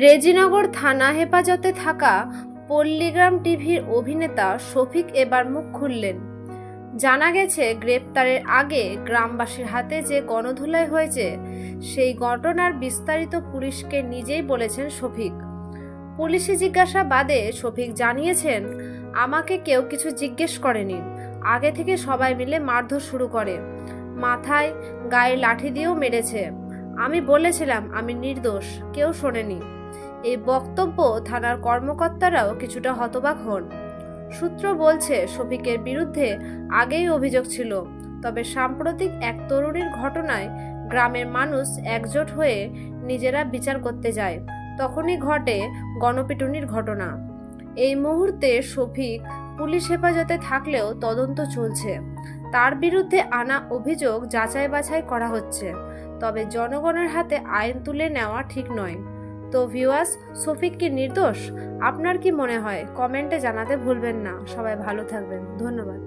রেজিনগর থানা হেফাজতে থাকা পল্লীগ্রাম টিভির অভিনেতা শফিক এবার মুখ খুললেন। জানা গেছে, গ্রেপ্তারের আগে গ্রামবাসীর হাতে যে গণধুলাই হয়েছে, সেই ঘটনার বিস্তারিত পুলিশকে নিজেই বলেছেন শফিক। পুলিশি জিজ্ঞাসাবাদে শফিক জানিয়েছেন, আমাকে কেউ কিছু জিজ্ঞেস করেনি। আগে থেকে সবাই মিলে মারধর শুরু করে। মাথায় গায়ে লাঠি দিয়েও মেরেছে। আমি বলেছিলাম, আমি নির্দোষ। কেউ শোনেনি। এই বক্তব্য থানার কর্মকর্তারাও কিছুটা হতবাক হন। সূত্র বলছে, শফিকের বিরুদ্ধে আগেই অভিযোগ ছিল, তবে সাম্প্রতিক এক তরুণীর ঘটনায় গ্রামের মানুষ একজোট হয়ে নিজেরা বিচার করতে যায়। তখনই ঘটে গণপিটুনির ঘটনা। এই মুহূর্তে শফিক পুলিশ হেফাজতে থাকলেও তদন্ত চলছে। তার বিরুদ্ধে আনা অভিযোগ যাচাই বাছাই করা হচ্ছে, তবে জনগণের হাতে আইন তুলে নেওয়া ঠিক নয়। তো ভিউয়ার্স সফিক কি নির্দোষ? আপনার কি মনে হয়? কমেন্টে জানাতে ভুলবেন না। সবাই ভালো থাকবেন। ধন্যবাদ।